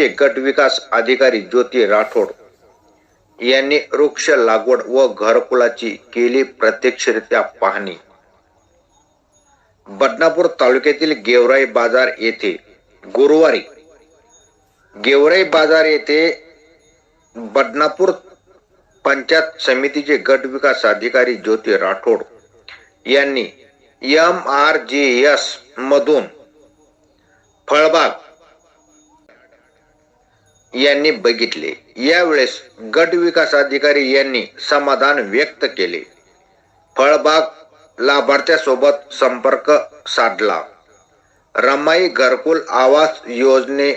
येथे गट विकास अधिकारी ज्योती राठोड यांनी वृक्ष लागवड व घरकुलाची केली प्रत्यक्षरित्या पाहणी. बदनापूर तालुक्यातील गेवराई बाजार येथे गुरुवारी गेवराई बाजार येथे बदनापूर पंचायत समितीचे गट विकास अधिकारी ज्योती राठोड यांनी एम आर जी एस मधून फळबाग यांनी बघितले. यावेळेस गट विकास अधिकारी यांनी समाधान व्यक्त केले. फळबाग लाभार्थ्यासोबत संपर्क साधला. रमाई घरकुल आवास योजने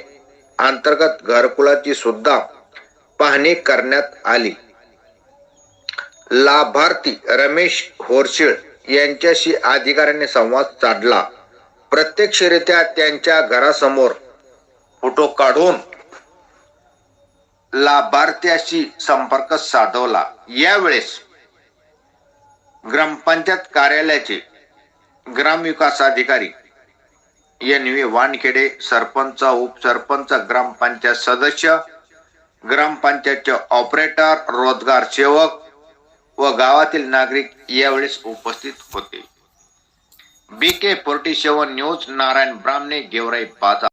अंतर्गत घरकुलाची सुद्धा पाहणी करण्यात आली. लाभार्थी रमेश होरशिळ यांच्याशी अधिकाऱ्यांनी संवाद साधला. प्रत्यक्षरित्या त्यांच्या घरासमोर फोटो काढून लाभार्थ्याशी संपर्क साधवला. यावेळेस ग्रामपंचायत कार्यालयाचे ग्रामविकास अधिकारी एन व्ही वानखेडे सरपंच उपसरपंच ग्रामपंचायत सदस्य ग्रामपंचायतचे ऑपरेटर रोजगार सेवक व गावातील नागरिक यावेळेस उपस्थित होते. B K forty seven news Narayan Brahmane Georai बाजार.